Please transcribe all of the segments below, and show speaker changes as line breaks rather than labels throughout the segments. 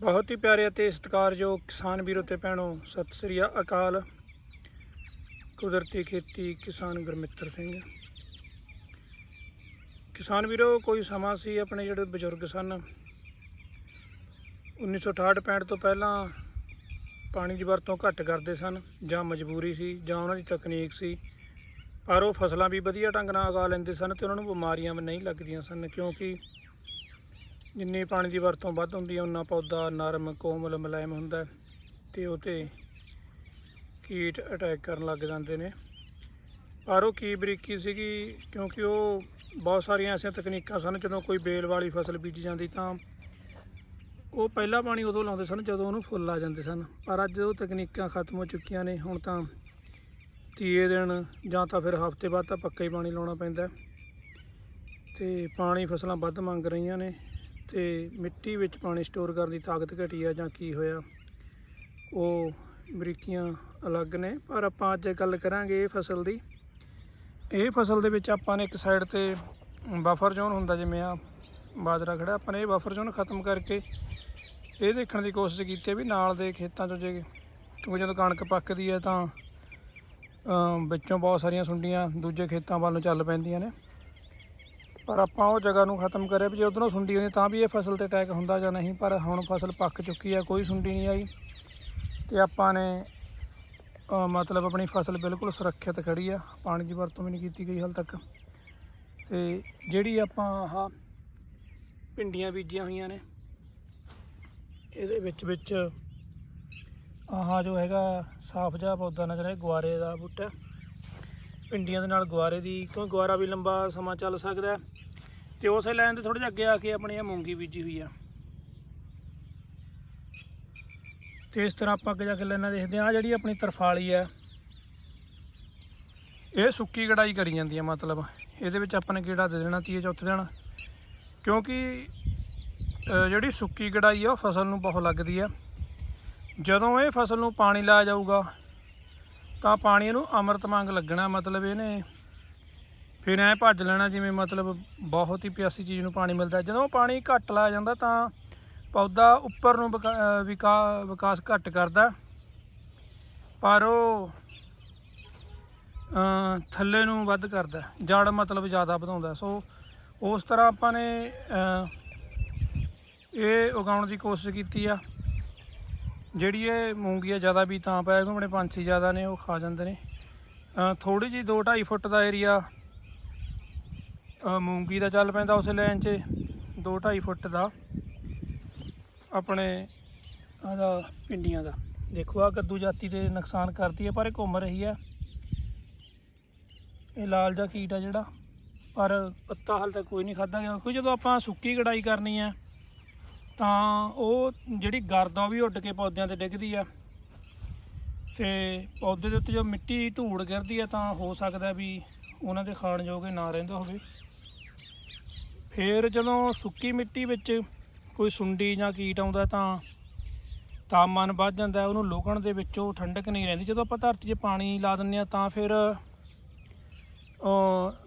ਬਹੁਤ ਹੀ ਪਿਆਰੇ ਅਤੇ ਸਤਿਕਾਰਯੋਗ ਕਿਸਾਨ ਵੀਰੋ ਤੇ ਭੈਣੋ, ਸਤਿ ਸ੍ਰੀ ਅਕਾਲ। ਕੁਦਰਤੀ ਖੇਤੀ ਕਿਸਾਨ ਗੁਰਮਿੱਤਰ ਸਿੰਘ। ਕਿਸਾਨ ਵੀਰੋ, ਕੋਈ ਸਮਾਂ ਸੀ ਆਪਣੇ ਜਿਹੜੇ ਬਜ਼ੁਰਗ ਸਨ? 1968 65 ਤੋਂ ਪਹਿਲਾਂ ਪਾਣੀ ਦੀ ਵਰਤੋਂ ਘੱਟ ਕਰਦੇ ਸਨ, ਜਾਂ ਮਜਬੂਰੀ ਸੀ, ਜਾਂ ਉਹਨਾਂ ਦੀ ਤਕਨੀਕ ਸੀ। ਪਰ ਉਹ ਫਸਲਾਂ ਵੀ ਵਧੀਆ ਢੰਗ ਨਾਲ ਉਗਾ ਲੈਂਦੇ ਸਨ ਤੇ ਉਹਨਾਂ ਨੂੰ ਬਿਮਾਰੀਆਂ ਵੀ ਨਹੀਂ ਲੱਗਦੀਆਂ ਸਨ, ਕਿਉਂਕਿ ਜਿੰਨੀ ਪਾਣੀ ਦੀ ਵਰਤੋਂ ਵੱਧ ਹੁੰਦੀ ਹੈ ਉਨਾ ਪੌਦਾ ਨਰਮ, ਕੋਮਲ, ਮੁਲਾਇਮ ਹੁੰਦਾ ਹੈ ਤੇ ਉਹ ਤੇ ਕੀਟ ਅਟੈਕ ਕਰਨ ਲੱਗ ਜਾਂਦੇ ਨੇ। ਪਰ ਉਹ ਕੀ ਬਰੀਕੀ ਸੀਗੀ, ਕਿਉਂਕਿ ਉਹ ਬਹੁਤ ਸਾਰੀਆਂ ਐਸੀਆਂ ਤਕਨੀਕਾਂ ਸਨ, ਜਦੋਂ ਕੋਈ ਬੇਲ ਵਾਲੀ ਫਸਲ ਬੀਜੀ ਜਾਂਦੀ ਤਾਂ ਉਹ ਪਹਿਲਾ ਪਾਣੀ ਉਦੋਂ ਲਾਉਂਦੇ ਸਨ, ਜਦੋਂ ਉਹਨੂੰ ਫੁੱਲ ਆ ਜਾਂਦੇ ਸਨ। ਪਰ ਅੱਜ ਉਹ ਤਕਨੀਕਾਂ ਖਤਮ ਹੋ ਚੁੱਕੀਆਂ ਨੇ, ਹੁਣ ਤਾਂ ਤੀਏ ਦਿਨ ਜਾਂ ਤਾਂ ਫਿਰ ਹਫ਼ਤੇ ਬਾਅਦ ਤਾਂ ਪੱਕਾ ਹੀ ਪਾਣੀ ਲਾਉਣਾ ਪੈਂਦਾ ਹੈ। ਤੇ ਪਾਣੀ ਫਸਲਾਂ ਵੱਧ ਮੰਗ ਰਹੀਆਂ ਨੇ। ਤੇ ਮਿੱਟੀ ਵਿੱਚ ਪਾਣੀ ਸਟੋਰ ਕਰਨ ਦੀ ਤਾਕਤ ਘਟੀ ਆ ਜਾਂ ਕੀ ਹੋਇਆ, ਉਹ ਬਰੀਕੀਆਂ ਅਲੱਗ ਨੇ। ਪਰ ਆਪਾਂ ਅੱਜ ਗੱਲ ਕਰਾਂਗੇ ਇਹ ਫਸਲ ਦੀ। ਇਹ ਫਸਲ ਦੇ ਵਿੱਚ ਆਪਾਂ ਨੇ ਇੱਕ ਸਾਈਡ ਤੇ ਬਫਰ ਜ਼ੋਨ ਹੁੰਦਾ, ਜਿਵੇਂ ਆ ਬਾਜਰਾ ਖੜਾ ਆਪਾਂ ਨੇ ਇਹ ਬਫਰ ਜ਼ੋਨ ਖਤਮ ਕਰਕੇ ਇਹ ਦੇਖਣ ਦੀ ਕੋਸ਼ਿਸ਼ ਕੀਤੀ ਹੈ ਵੀ ਨਾਲ ਦੇ ਖੇਤਾਂ 'ਚੋਂ ਜੇ ਕਿਉਂਕਿ ਜਦੋਂ ਕਣਕ ਪੱਕਦੀ ਹੈ ਤਾਂ ਵਿੱਚੋਂ ਬਹੁਤ ਸਾਰੀਆਂ ਸੁੰਡੀਆਂ ਦੂਜੇ ਖੇਤਾਂ ਵੱਲ ਨੂੰ ਚੱਲ ਪੈਂਦੀਆਂ ਨੇ। ਪਰ ਆਪਾਂ ਉਹ ਜਗ੍ਹਾ ਨੂੰ ਖਤਮ ਕਰਿਆ ਵੀ ਜੇ ਉਧਰੋਂ ਸੁੰਡੀ ਆਉਂਦੀ ਤਾਂ ਵੀ ਇਹ ਫਸਲ ਤੇ ਅਟੈਕ ਹੁੰਦਾ ਜਾਂ ਨਹੀਂ, ਪਰ ਹੁਣ ਫਸਲ ਪੱਕ ਚੁੱਕੀ ਆ, ਕੋਈ ਸੁੰਡੀ ਨਹੀਂ ਆਈ। ਤੇ ਆਪਾਂ ਨੇ ਮਤਲਬ ਆਪਣੀ ਫਸਲ ਬਿਲਕੁਲ ਸੁਰੱਖਿਅਤ ਖੜੀ ਆ, ਪਾਣੀ ਦੀ ਵਰਤੋਂ ਵੀ ਨਹੀਂ ਕੀਤੀ ਗਈ ਹਾਲ ਤੱਕ। ਤੇ ਜਿਹੜੀ ਆਪਾਂ ਆਹ ਭਿੰਡੀਆਂ ਬੀਜੀਆਂ ਹੋਈਆਂ ਨੇ, ਇਹਦੇ ਵਿੱਚ ਵਿੱਚ ਆਹ ਜੋ ਹੈਗਾ, ਸਾਫ਼ ਜਿਹਾ ਪੌਦਾ ਨਜ਼ਰ ਹੈ ਗੁਆਰੇ ਦਾ ਬੂਟਾ। ਭਿੰਡੀਆਂ ਦੇ ਨਾਲ ਗੁਆਰੇ ਦੀ ਕਿਉਂਕਿ ਗੁਆਰਾ ਵੀ ਲੰਬਾ ਸਮਾਂ ਚੱਲ ਸਕਦਾ ਹੈ। ਤੇ ਉਸੇ ਲਾਈਨ ਤੇ ਥੋੜਾ ਜਿਹਾ ਅੱਗੇ ਆ ਕੇ ਆਪਣੀ ਇਹ ਮੂੰਗੀ ਬੀਜੀ ਹੋਈ ਆ। ਤੇ ਇਸ ਤਰ੍ਹਾਂ ਆਪਾਂ ਅੱਗੇ ਜਾ ਕੇ ਲੈਣਾ ਦੇਖਦੇ ਆ ਜਿਹੜੀ ਆਪਣੀ ਤਰਫਾਲੀ ਆ ਇਹ ਸੁੱਕੀ ਕਢਾਈ ਕਰੀ ਜਾਂਦੀ ਆ ਮਤਲਬ ਇਹਦੇ ਵਿੱਚ ਆਪਾਂ ਨੇ ਕੀੜਾ ਦੇ ਦੇਣਾ ਤੀਏ ਚੌਥੇ ਦਿਨ। ਕਿਉਂਕਿ ਜਿਹੜੀ ਸੁੱਕੀ ਕਢਾਈ ਆ, ਉਹ ਫਸਲ ਨੂੰ ਬਹੁਤ ਲੱਗਦੀ ਆ। ਜਦੋਂ ਇਹ ਫਸਲ ਨੂੰ ਪਾਣੀ ਲਾਇਆ ਜਾਊਗਾ ਤਾਂ ਪਾਣੀ ਇਹਨੂੰ ਅੰਮ੍ਰਿਤ ਮੰਗ ਲੱਗਣਾ ਮਤਲਬ ਇਹਨੇ ਫਿਰ ਐ ਭੱਜ ਲੈਣਾ ਜਿਵੇਂ ਮਤਲਬ ਬਹੁਤ ਹੀ ਪਿਆਸੀ ਚੀਜ਼ ਨੂੰ ਪਾਣੀ ਮਿਲਦਾ। ਜਦੋਂ ਪਾਣੀ ਘੱਟ ਲਾਇਆ ਜਾਂਦਾ ਤਾਂ ਪੌਦਾ ਉੱਪਰ ਨੂੰ ਵਿਕਾ- ਵਿਕਾ- ਵਿਕਾਸ ਘੱਟ ਕਰਦਾ। ਪਰ ਉਹ ਥੱਲੇ ਨੂੰ ਵੱਧ ਕਰਦਾ। ਜੜ ਮਤਲਬ ਜ਼ਿਆਦਾ ਵਧਾਉਂਦਾ। ਸੋ ਉਸ ਤਰ੍ਹਾਂ ਆਪਾਂ ਨੇ ਇਹ ਉਗਾਉਣ ਦੀ ਕੋਸ਼ਿਸ਼ ਕੀਤੀ ਆ। ਜਿਹੜੀ ਇਹ ਮੂੰਗੀ ਆ ਜ਼ਿਆਦਾ ਵੀ ਤਾਂ ਪਿਆ ਕਿਉਂਕਿ ਆਪਣੇ ਪੰਛੀ ਜ਼ਿਆਦਾ ਨੇ, ਉਹ ਖਾ ਜਾਂਦੇ ਨੇ। ਥੋੜੀ ਜੀ 2 2.5 ਫੁੱਟ ਦਾ ਏਰੀਆ ਮੂੰਗੀ ਦਾ ਚੱਲ ਪੈਂਦਾ ਉਸ ਲਾਈਨ 'ਚ 2 2.5 ਫੁੱਟ ਦਾ। ਆਪਣੇ ਆਦਾ ਪਿੰਡੀਆਂ ਦਾ। ਦੇਖੋ ਆ ਕੱਦੂ ਜਾਤੀ ਦੇ ਨੁਕਸਾਨ ਕਰਦੀ ਹੈ, ਪਰ ਇਹ ਘੁੰਮ ਰਹੀ ਹੈ। ਇਹ ਲਾਲ ਜਿਹਾ ਕੀਟ ਆ ਜਿਹੜਾ, ਪਰ ਪੱਤਾ ਹਾਲ ਤੱਕ ਕੋਈ ਨਹੀਂ ਖਾਦਾ ਗਿਆ। ਕਿਉਂਕਿ ਜਦੋਂ ਆਪਾਂ ਸੁੱਕੀ ਕਢਾਈ ਕਰਨੀ ਹੈ ਤਾਂ ਉਹ ਜਿਹੜੀ ਗਰਦ ਆ ਉਹ ਵੀ ਉੱਡ ਕੇ ਪੌਦਿਆਂ ਤੇ ਡਿੱਗਦੀ ਆ। ਤੇ ਪੌਦੇ ਦੇ ਉੱਤੇ ਜੋ ਮਿੱਟੀ ਧੂੜ ਗਿਰਦੀ ਆ ਤਾਂ ਹੋ ਸਕਦਾ ਵੀ ਉਹਨਾਂ ਦੇ ਖਾਣ ਜੋਗੇ ਨਾ ਰਹਿੰਦਾ ਹੋਵੇ। ਫਿਰ ਜਦੋਂ ਸੁੱਕੀ ਮਿੱਟੀ ਵਿੱਚ ਕੋਈ ਸੁੰਡੀ ਜਾਂ ਕੀਟ ਆਉਂਦਾ ਤਾਂ ਤਾਪਮਾਨ ਵੱਧ ਜਾਂਦਾ, ਉਹਨੂੰ ਲੁਕਣ ਦੇ ਵਿੱਚੋਂ ਠੰਡਕ ਨਹੀਂ ਰਹਿੰਦੀ। ਜਦੋਂ ਆਪਾਂ ਧਰਤੀ 'ਚ ਪਾਣੀ ਲਾ ਦਿੰਦੇ ਆ ਤਾਂ ਫਿਰ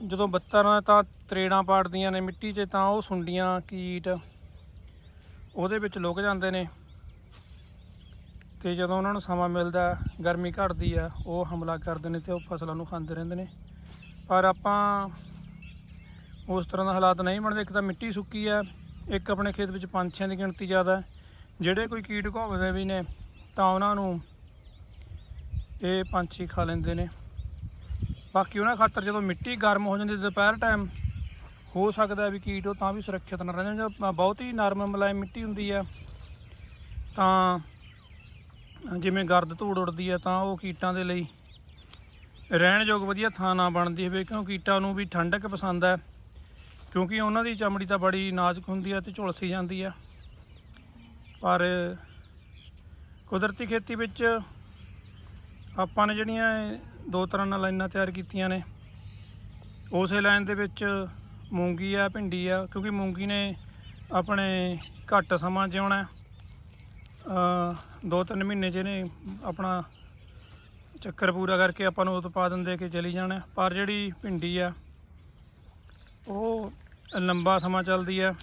ਜਦੋਂ ਬੱਤਰਾਂ ਤਾਂ ਤਰੇੜਾਂ ਪਾੜਦੀਆਂ ਨੇ ਮਿੱਟੀ 'ਚ ਤਾਂ ਉਹ ਸੁੰਡੀਆਂ, ਕੀਟ ਉਹਦੇ ਵਿੱਚ ਲੁਕ ਜਾਂਦੇ ਨੇ। ਤੇ ਜਦੋਂ ਉਹਨਾਂ ਨੂੰ ਸਮਾਂ ਮਿਲਦਾ, ਗਰਮੀ ਘਟਦੀ ਆ, ਉਹ ਹਮਲਾ ਕਰਦੇ ਨੇ ਤੇ ਉਹ ਫਸਲਾਂ ਨੂੰ ਖਾਂਦੇ ਰਹਿੰਦੇ ਨੇ। ਪਰ ਆਪਾਂ ਉਸ ਤਰ੍ਹਾਂ ਦਾ ਹਾਲਾਤ ਨਹੀਂ ਬਣਦੇ। ਇੱਕ ਤਾਂ ਮਿੱਟੀ ਸੁੱਕੀ ਆ, ਇੱਕ ਆਪਣੇ ਖੇਤ ਵਿੱਚ ਪੰਛੀਆਂ ਦੀ ਗਿਣਤੀ ਜ਼ਿਆਦਾ। ਜਿਹੜੇ ਕੋਈ ਕੀਟ ਘੁੰਮਦੇ ਵੀ ਨੇ, ਤਾਂ ਉਹਨਾਂ ਨੂੰ ਇਹ ਪੰਛੀ ਖਾ ਲੈਂਦੇ ਨੇ। ਬਾਕੀ ਉਹਨਾਂ ਖਾਤਰ ਜਦੋਂ ਮਿੱਟੀ ਗਰਮ ਹੋ ਜਾਂਦੀ, ਦੁਪਹਿਰ ਟਾਈਮ ਹੋ ਸਕਦਾ ਵੀ ਕੀਟ ਉਹ ਤਾਂ ਵੀ ਸੁਰੱਖਿਅਤ ਨਾ ਰਹਿੰਦੇ ਜਦੋਂ ਬਹੁਤ ਹੀ ਨਰਮ ਮਲਾਇਮ ਮਿੱਟੀ ਹੁੰਦੀ ਆ। ਤਾਂ ਜਿਵੇਂ ਗਰਦ ਧੂੜ ਉੱਡਦੀ ਆ, ਤਾਂ ਉਹ ਕੀਟਾਂ ਦੇ ਲਈ ਰਹਿਣ ਯੋਗ ਵਧੀਆ ਥਾਂ ਨਾ ਬਣਦੀ ਹੋਵੇ, ਕਿਉਂ ਕੀਟਾਂ ਨੂੰ ਵੀ ਠੰਡਕ ਪਸੰਦ ਹੈ ਕਿਉਂਕਿ ਉਹਨਾਂ ਦੀ ਚਮੜੀ ਤਾਂ ਬੜੀ ਨਾਜ਼ੁਕ ਹੁੰਦੀ ਆ ਤੇ ਝੁਲਸੀ ਜਾਂਦੀ ਆ। ਪਰ ਕੁਦਰਤੀ ਖੇਤੀ ਵਿੱਚ ਆਪਾਂ ਨੇ ਜਿਹੜੀਆਂ ਦੋ ਤਰ੍ਹਾਂ ਨਾਲ ਲਾਈਨਾਂ ਤਿਆਰ ਕੀਤੀਆਂ ਨੇ, ਉਸੇ ਲਾਈਨ ਦੇ ਵਿੱਚ ਮੂੰਗੀ ਆ, ਭਿੰਡੀ ਆ, ਕਿਉਂਕਿ ਮੂੰਗੀ ਨੇ ਆਪਣੇ ਘੱਟ ਸਮਾਂ ਜਿਉਣਾ ਅ ਦੋ ਤਿੰਨ ਮਹੀਨੇ 'ਚ ਇਹਨੇ ਆਪਣਾ ਚੱਕਰ ਪੂਰਾ ਕਰਕੇ ਆਪਾਂ ਨੂੰ ਉਤਪਾਦਨ ਦੇ ਕੇ ਚਲੀ ਜਾਣਾ ਪਰ ਜਿਹੜੀ ਭਿੰਡੀ ਆ, ਉਹ ਲੰਬਾ ਸਮਾਂ ਚੱਲਦੀ ਆ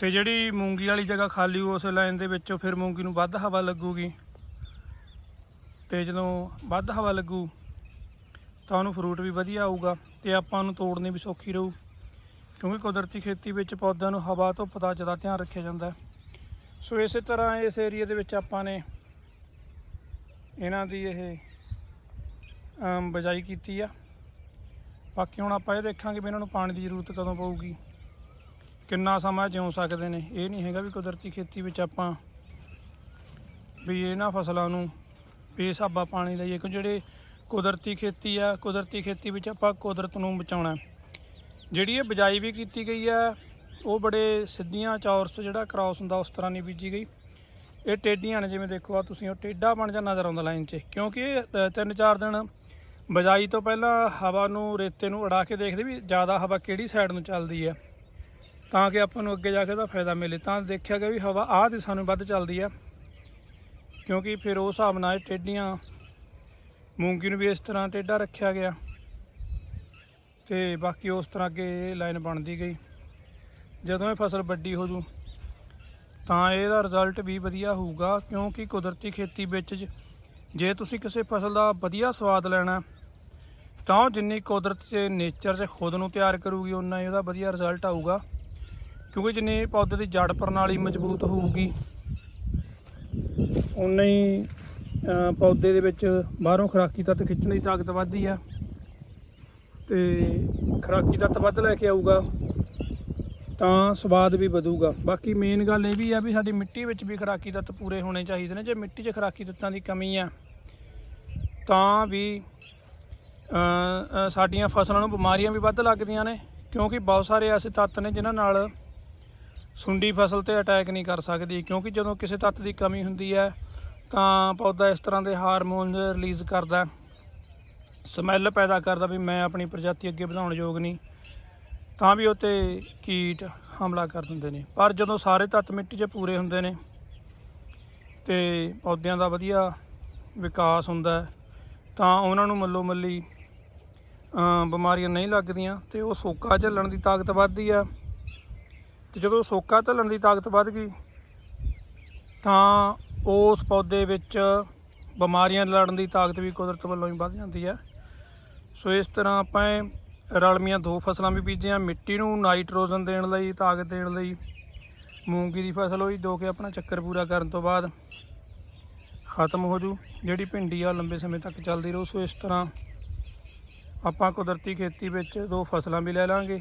ਤੇ ਜਿਹੜੀ ਮੂੰਗੀ ਵਾਲੀ ਜਗ੍ਹਾ ਖਾਲੀ ਉਸ ਲਾਈਨ ਦੇ ਵਿੱਚੋਂ ਫਿਰ ਮੂੰਗੀ ਨੂੰ ਵੱਧ ਹਵਾ ਲੱਗੂਗੀ। ਤੇ ਜਦੋਂ ਵੱਧ ਹਵਾ ਲੱਗੂ, ਤਾਂ ਉਹਨੂੰ ਫਰੂਟ ਵੀ ਵਧੀਆ ਆਊਗਾ ਤੇ ਆਪਾਂ ਨੂੰ ਤੋੜਨੀ ਵੀ ਸੌਖੀ ਰਹੂ। ਕਿਉਂਕਿ ਕੁਦਰਤੀ ਖੇਤੀ ਵਿੱਚ ਪੌਦਿਆਂ ਨੂੰ ਹਵਾ ਤੋਂ ਪਤਾ ਜ਼ਿਆਦਾ ਧਿਆਨ ਰੱਖਿਆ ਜਾਂਦਾ ਸੋ ਇਸੇ ਤਰ੍ਹਾਂ ਇਸ ਏਰੀਆ ਦੇ ਵਿੱਚ ਆਪਾਂ ਨੇ ਇਹਨਾਂ ਦੀ ਇਹ ਅਮ, ਬਿਜਾਈ ਕੀਤੀ ਆ। ਬਾਕੀ ਹੁਣ ਆਪਾਂ ਇਹ ਦੇਖਾਂਗੇ ਵੀ ਇਹਨਾਂ ਨੂੰ ਪਾਣੀ ਦੀ ਜ਼ਰੂਰਤ ਕਦੋਂ ਪਊਗੀ। ਕਿੰਨਾ ਸਮਾਂ ਜਿਉਂ ਸਕਦੇ ਨੇ। ਇਹ ਨਹੀਂ ਹੈਗਾ ਵੀ ਕੁਦਰਤੀ ਖੇਤੀ ਵਿੱਚ ਆਪਾਂ ਵੀ ਇਹਨਾਂ ਫਸਲਾਂ ਨੂੰ ਬੇਸਾਬਾ ਪਾਣੀ ਲਈਏ ਕਿਉਂ ਜਿਹੜੇ ਕੁਦਰਤੀ ਖੇਤੀ ਆ ਕੁਦਰਤੀ ਖੇਤੀ ਵਿੱਚ ਆਪਾਂ ਕੁਦਰਤ ਨੂੰ ਬਚਾਉਣਾ ਜਿਹੜੀ ਇਹ ਬਿਜਾਈ ਵੀ ਕੀਤੀ ਗਈ ਹੈ ਉਹ ਬੜੇ ਸਿੱਧੀਆਂ ਚੌਰਸ ਜਿਹੜਾ ਕ੍ਰਾਸ ਹੁੰਦਾ, ਉਸ ਤਰ੍ਹਾਂ ਨਹੀਂ ਬੀਜੀ ਗਈ। ਇਹ ਟੇਢੀਆਂ ਨੇ, ਜਿਵੇਂ ਦੇਖੋ ਆ, ਤੁਸੀਂ ਉਹ ਟੇਢਾ ਬਣ ਜਾ ਨਜ਼ਰ ਆਉਂਦਾ ਲਾਈਨ 'ਚ। ਕਿਉਂਕਿ ਇਹ ਤ- ਤਿੰਨ ਚਾਰ ਦਿਨ ਬਿਜਾਈ ਤੋਂ ਪਹਿਲਾਂ ਹਵਾ ਨੂੰ, ਰੇਤੇ ਨੂੰ ਉਡਾ ਕੇ ਦੇਖਦੇ ਵੀ ਜ਼ਿਆਦਾ ਹਵਾ ਕਿਹੜੀ ਸਾਈਡ ਨੂੰ ਚੱਲਦੀ ਹੈ ਤਾਂ ਕਿ ਆਪਾਂ ਨੂੰ ਅੱਗੇ ਜਾ ਕੇ ਉਹਦਾ ਫਾਇਦਾ ਮਿਲੇ। ਤਾਂ ਦੇਖਿਆ ਗਿਆ ਵੀ ਹਵਾ ਆਹ ਦਿਸ਼ਾ ਨੂੰ ਵੱਧ ਚੱਲਦੀ ਆ। ਕਿਉਂਕਿ ਫਿਰ ਉਸ ਹਿਸਾਬ ਨਾਲ ਇਹ ਟੇਢੀਆਂ ਮੂੰਗੀ ਨੂੰ ਵੀ ਇਸ ਤਰ੍ਹਾਂ ਟੇਢਾ ਰੱਖਿਆ ਗਿਆ। ਤੇ ਬਾਕੀ ਉਸ ਤਰ੍ਹਾਂ ਅੱਗੇ ਲਾਈਨ ਬਣਦੀ ਗਈ। ਜਦੋਂ ਇਹ ਫਸਲ ਵੱਡੀ ਹੋ ਜੂ, ਤਾਂ ਇਹਦਾ ਰਿਜ਼ਲਟ ਵੀ ਵਧੀਆ ਹੋਊਗਾ, ਕਿਉਂਕਿ ਕੁਦਰਤੀ ਖੇਤੀ ਵਿੱਚ ਜੇ ਤੁਸੀਂ ਕਿਸੇ ਫਸਲ ਦਾ ਵਧੀਆ ਸਵਾਦ ਲੈਣਾ, ਤਾਂ ਉਹ ਜਿੰਨੀ ਕੁਦਰਤ 'ਚ ਨੇਚਰ 'ਚ ਖੁਦ ਨੂੰ ਤਿਆਰ ਕਰੂਗੀ ਉਨਾ ਹੀ ਉਹਦਾ ਵਧੀਆ ਰਿਜ਼ਲਟ ਆਊਗਾ। ਕਿਉਂਕਿ ਜਿੰਨੀ ਪੌਦੇ ਦੀ ਜੜ ਪ੍ਰਣਾਲੀ ਮਜ਼ਬੂਤ ਹੋਊਗੀ ਉਨਾ ਹੀ ਪੌਦੇ ਦੇ ਵਿੱਚ ਬਾਹਰੋਂ ਖੁਰਾਕੀ ਤੱਤ ਖਿੱਚਣ ਦੀ ਤਾਕਤ ਵੱਧਦੀ ਆ। ਤੇ ਖੁਰਾਕੀ ਤੱਤ ਵੱਧ ਲੈ ਕੇ ਆਊਗਾ, ਤਾਂ ਸਵਾਦ ਵੀ ਵਧੂਗਾ। ਬਾਕੀ ਮੇਨ ਗੱਲ ਇਹ ਵੀ ਆ ਵੀ ਸਾਡੀ ਮਿੱਟੀ ਵਿੱਚ ਵੀ ਖੁਰਾਕੀ ਤੱਤ ਪੂਰੇ ਹੋਣੇ ਚਾਹੀਦੇ ਨੇ। ਜੇ ਮਿੱਟੀ 'ਚ ਖੁਰਾਕੀ ਤੱਤਾਂ ਦੀ ਕਮੀ ਆ, ਤਾਂ ਵੀ ਸਾਡੀਆਂ ਫਸਲਾਂ ਨੂੰ ਬਿਮਾਰੀਆਂ ਵੀ ਵੱਧ ਲੱਗਦੀਆਂ ਨੇ, ਕਿਉਂਕਿ ਬਹੁਤ ਸਾਰੇ ਐਸੇ ਤੱਤ ਨੇ ਜਿਨ੍ਹਾਂ ਨਾਲ ਸੁੰਡੀ ਫਸਲ ਤੇ ਅਟੈਕ ਨਹੀਂ ਕਰ ਸਕਦੀ। ਕਿਉਂਕਿ ਜਦੋਂ ਕਿਸੇ ਤੱਤ ਦੀ ਕਮੀ ਹੁੰਦੀ ਹੈ, ਤਾਂ ਪੌਦਾ ਇਸ ਤਰ੍ਹਾਂ ਦੇ ਹਾਰਮੋਨ ਰਿਲੀਜ਼ ਕਰਦਾ। ਸਮੈਲ ਪੈਦਾ ਕਰਦਾ ਵੀ ਮੈਂ ਆਪਣੀ ਪ੍ਰਜਾਤੀ ਅੱਗੇ ਵਧਾਉਣ ਯੋਗ ਨਹੀਂ, ਤਾਂ ਵੀ ਉਹ 'ਤੇ ਕੀਟ ਹਮਲਾ ਕਰ ਦਿੰਦੇ ਨੇ। ਪਰ ਜਦੋਂ ਸਾਰੇ ਤੱਤ ਮਿੱਟੀ 'ਚ ਪੂਰੇ ਹੁੰਦੇ ਨੇ ਤੇ ਪੌਦਿਆਂ ਦਾ ਵਧੀਆ ਵਿਕਾਸ ਹੁੰਦਾ ਤਾਂ ਉਹਨਾਂ ਨੂੰ ਮੱਲੋ ਮੱਲੀ ਬਿਮਾਰੀਆਂ ਨਹੀਂ ਲੱਗਦੀਆਂ ਤੇ ਉਹ ਸੋਕਾ ਝੱਲਣ ਦੀ ਤਾਕਤ ਵੱਧਦੀ ਆ। ਤੇ ਜਦੋਂ ਸੋਕਾ ਝੱਲਣ ਦੀ ਤਾਕਤ ਵੱਧ ਗਈ, ਤਾਂ ਉਸ ਪੌਦੇ ਵਿੱਚ ਬਿਮਾਰੀਆਂ ਲੜਨ ਦੀ ਤਾਕਤ ਵੀ ਕੁਦਰਤ ਵੱਲੋਂ ਹੀ ਵੱਧ ਜਾਂਦੀ ਹੈ ਸੋ ਇਸ ਤਰ੍ਹਾਂ ਆਪਾਂ ਇਹ ਰਲਮੀਆਂ ਦੋ ਫਸਲਾਂ ਵੀ ਬੀਜੀਆਂ, ਮਿੱਟੀ ਨੂੰ ਨਾਈਟ੍ਰੋਜਨ ਦੇਣ ਲਈ, ਤਾਕਤ ਦੇਣ ਲਈ। ਮੂੰਗੀ ਦੀ ਫਸਲ ਹੋਈ, ਜੋ ਕਿ ਆਪਣਾ ਚੱਕਰ ਪੂਰਾ ਕਰਨ ਤੋਂ ਬਾਅਦ ਖਤਮ ਹੋ ਜੂ, ਜਿਹੜੀ ਭਿੰਡੀ ਆ, ਲੰਬੇ ਸਮੇਂ ਤੱਕ ਚੱਲਦੀ ਰਹੂ। ਸੋ ਇਸ ਤਰ੍ਹਾਂ ਆਪਾਂ ਕੁਦਰਤੀ ਖੇਤੀ ਵਿੱਚ ਦੋ ਫਸਲਾਂ ਵੀ ਲੈ ਲਾਂਗੇ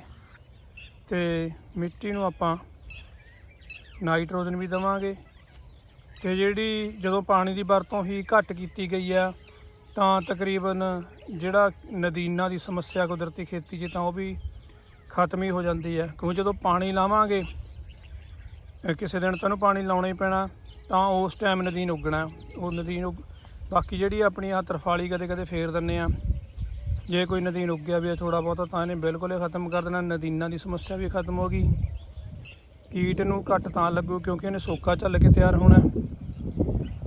ਤੇ ਮਿੱਟੀ ਨੂੰ ਆਪਾਂ ਨਾਈਟ੍ਰੋਜਨ ਵੀ ਦੇਵਾਂਗੇ। ਤੇ ਜਿਹੜੀ ਜਦੋਂ ਪਾਣੀ ਦੀ ਵਰਤੋਂ ਹੀ ਘੱਟ ਕੀਤੀ ਗਈ ਆ ਤਾਂ ਤਕਰੀਬਨ ਜਿਹੜਾ ਨਦੀਨਾਂ ਦੀ ਸਮੱਸਿਆ ਕੁਦਰਤੀ ਖੇਤੀ 'ਚ ਤਾਂ ਉਹ ਵੀ ਖਤਮ ਹੀ ਹੋ ਜਾਂਦੀ ਹੈ। ਕਿਉਂਕਿ ਜਦੋਂ ਪਾਣੀ ਲਾਵਾਂਗੇ ਕਿਸੇ ਦਿਨ ਤੁਹਾਨੂੰ ਪਾਣੀ ਲਾਉਣਾ ਹੀ ਪੈਣਾ, ਤਾਂ ਉਸ ਟਾਈਮ ਨਦੀਨ ਉੱਗਣਾ। ਉਹ ਨਦੀਨ ਉੱਗ, ਬਾਕੀ ਜਿਹੜੀ ਆਪਣੀ ਆ ਤਰਫਾਲੀ ਕਦੇ ਕਦੇ ਫੇਰ ਦਿੰਨੇ ਆ ਜੇ ਕੋਈ ਨਦੀਨ ਉੱਗਿਆ ਵੀ ਥੋੜਾ ਬਹੁਤਾ, ਤਾਂ ਇਹਨੇ ਬਿਲਕੁਲ ਹੀ ਖਤਮ ਕਰ ਦੇਣਾ। ਨਦੀਨਾਂ ਦੀ ਸਮੱਸਿਆ ਵੀ ਖਤਮ ਹੋ ਗਈ। ਕੀਟ ਨੂੰ ਘੱਟ ਤਾਂ ਲੱਗੂ ਕਿਉਂਕਿ ਇਹਨੇ ਸੋਕਾ ਝੱਲ ਕੇ ਤਿਆਰ ਹੋਣਾ।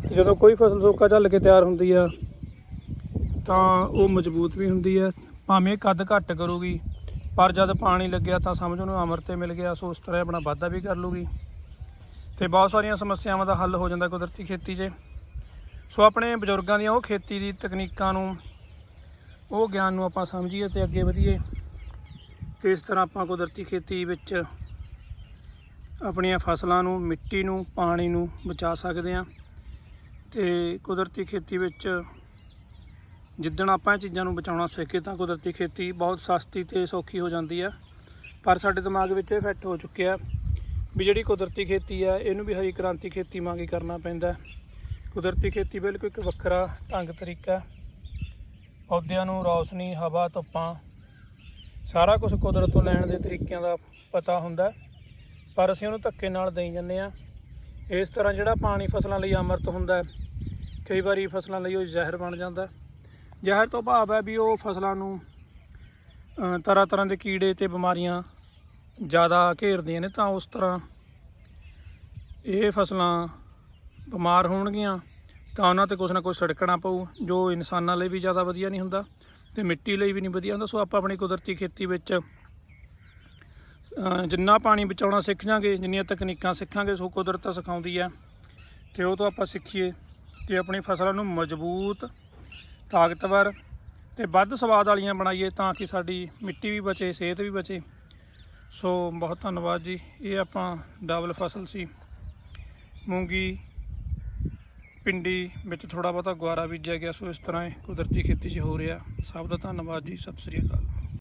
ਤੇ ਜਦੋਂ ਕੋਈ ਫਸਲ ਸੋਕਾ ਝੱਲ ਕੇ ਤਿਆਰ ਹੁੰਦੀ ਆ ਤਾਂ ਉਹ ਮਜ਼ਬੂਤ ਵੀ ਹੁੰਦੀ ਹੈ, ਭਾਵੇਂ ਕੱਦ ਘੱਟ ਕਰੂਗੀ, ਪਰ ਜਦ ਪਾਣੀ ਲੱਗਿਆ ਤਾਂ ਸਮਝ ਉਹਨੂੰ ਅਮਰ ਤੇ ਮਿਲ ਗਿਆ, ਸੋ ਉਸ ਤਰ੍ਹਾਂ ਆਪਣਾ ਵਾਧਾ ਵੀ ਕਰ ਲੂਗੀ। ਤੇ ਬਹੁਤ ਸਾਰੀਆਂ ਸਮੱਸਿਆਵਾਂ ਦਾ ਹੱਲ ਹੋ ਜਾਂਦਾ ਕੁਦਰਤੀ ਖੇਤੀ 'ਚ। ਸੋ ਆਪਣੇ ਬਜ਼ੁਰਗਾਂ ਦੀਆਂ ਉਹ ਖੇਤੀ ਦੀ ਤਕਨੀਕਾਂ ਨੂੰ, ਉਹ ਗਿਆਨ ਨੂੰ ਆਪਾਂ ਸਮਝੀਏ ਤੇ ਅੱਗੇ ਵਧੀਏ। ਤੇ ਇਸ ਤਰ੍ਹਾਂ ਆਪਾਂ ਕੁਦਰਤੀ ਖੇਤੀ ਵਿੱਚ ਆਪਣੀਆਂ ਫਸਲਾਂ ਨੂੰ, ਮਿੱਟੀ ਨੂੰ, ਪਾਣੀ ਨੂੰ ਬਚਾ ਸਕਦੇ ਹਾਂ। ਤੇ ਕੁਦਰਤੀ ਖੇਤੀ ਵਿੱਚ ਜਿੱਦਣ ਆਪਾਂ ਇਹ ਚੀਜ਼ਾਂ ਨੂੰ ਬਚਾਉਣਾ ਸਿੱਖੇ ਤਾਂ ਕੁਦਰਤੀ ਖੇਤੀ ਬਹੁਤ ਸਸਤੀ ਤੇ ਸੌਖੀ ਹੋ ਜਾਂਦੀ ਆ। ਪਰ ਸਾਡੇ ਦਿਮਾਗ ਵਿੱਚ ਇਹ ਫਿੱਟ ਹੋ ਚੁੱਕਿਆ ਵੀ ਜਿਹੜੀ ਕੁਦਰਤੀ ਖੇਤੀ ਆ, ਇਹਨੂੰ ਵੀ ਹਰੀ ਕ੍ਰਾਂਤੀ ਖੇਤੀ ਵਾਂਗ ਹੀ ਕਰਨਾ ਪੈਂਦਾ ਕੁਦਰਤੀ ਖੇਤੀ ਬਿਲਕੁਲ ਇੱਕ ਵੱਖਰਾ ਢੰਗ ਤਰੀਕਾ ਪੌਦਿਆਂ ਨੂੰ ਰੌਸ਼ਨੀ, ਹਵਾ, ਧੁੱਪਾਂ, ਸਾਰਾ ਕੁਝ ਕੁਦਰਤ ਤੋਂ ਲੈਣ ਦੇ ਤਰੀਕਿਆਂ ਦਾ ਪਤਾ ਹੁੰਦਾ ਪਰ ਅਸੀਂ ਉਹਨੂੰ ਧੱਕੇ ਨਾਲ ਦੇਈ ਜਾਂਦੇ ਆ ਇਸ ਤਰ੍ਹਾਂ ਜਿਹੜਾ ਪਾਣੀ ਫਸਲਾਂ ਲਈ ਅੰਮ੍ਰਿਤ ਹੁੰਦਾ ਕਈ ਵਾਰੀ ਫਸਲਾਂ ਲਈ ਉਹ ਜ਼ਹਿਰ ਬਣ ਜਾਂਦਾ ਜ਼ਹਿਰ ਤੋਂ ਭਾਵ ਹੈ ਵੀ ਉਹ ਫਸਲਾਂ ਨੂੰ ਤਰ੍ਹਾਂ ਤਰ੍ਹਾਂ ਦੇ ਕੀੜੇ ਤੇ ਬਿਮਾਰੀਆਂ ਜ਼ਿਆਦਾ ਘੇਰਦੀਆਂ ਨੇ, ਤਾਂ ਉਸ ਤਰ੍ਹਾਂ ਇਹ ਫਸਲਾਂ ਬਿਮਾਰ ਹੋਣਗੀਆਂ, ਤਾਂ ਉਹਨਾਂ ਤੇ ਕੁਛ ਨਾ ਕੁਛ ਛਿੜਕਣਾ ਪਊ, ਜੋ ਇਨਸਾਨਾਂ ਲਈ ਵੀ ਜ਼ਿਆਦਾ ਵਧੀਆ ਨਹੀਂ ਹੁੰਦਾ ਤੇ ਮਿੱਟੀ ਲਈ ਵੀ ਨਹੀਂ ਵਧੀਆ ਹੁੰਦਾ। ਸੋ ਆਪਾਂ ਆਪਣੀ ਕੁਦਰਤੀ ਖੇਤੀ ਵਿੱਚ ਜਿੰਨਾ ਪਾਣੀ ਬਚਾਉਣਾ ਸਿੱਖ ਜਾਾਂਗੇ ਜਿੰਨੀਆਂ ਤਕਨੀਕਾਂ ਸਿੱਖਾਂਗੇ, ਸੋ ਕੁਦਰਤ ਸਿਖਾਉਂਦੀ ਹੈ। ਤੇ ਉਹ ਤੋਂ ਆਪਾਂ ਸਿੱਖੀਏ ਤੇ ਆਪਣੀ ਫਸਲਾਂ ਨੂੰ ਮਜ਼ਬੂਤ ਤਾਕਤਵਰ ਤੇ ਵੱਧ ਸਵਾਦ ਵਾਲੀਆਂ ਬਣਾਈਏ ਤਾਂ ਕਿ ਸਾਡੀ ਮਿੱਟੀ ਵੀ ਬਚੇ, ਸਿਹਤ ਵੀ ਬਚੇ। ਸੋ ਬਹੁਤ ਧੰਨਵਾਦ ਜੀ। ਇਹ ਆਪਾਂ ਡਬਲ ਫਸਲ ਸੀ। ਮੂੰਗੀ ਪਿੰਡੀ ਵਿੱਚ ਥੋੜਾ ਬਹੁਤਾ ਗੁਆਰਾ ਬੀਜਿਆ ਗਿਆ, ਸੋ ਇਸ ਤਰ੍ਹਾਂ ਇਹ ਕੁਦਰਤੀ ਖੇਤੀ 'ਚ ਹੋ ਰਿਹਾ। ਸਭ ਦਾ ਧੰਨਵਾਦ ਜੀ। ਸਤਿ ਸ੍ਰੀ ਅਕਾਲ।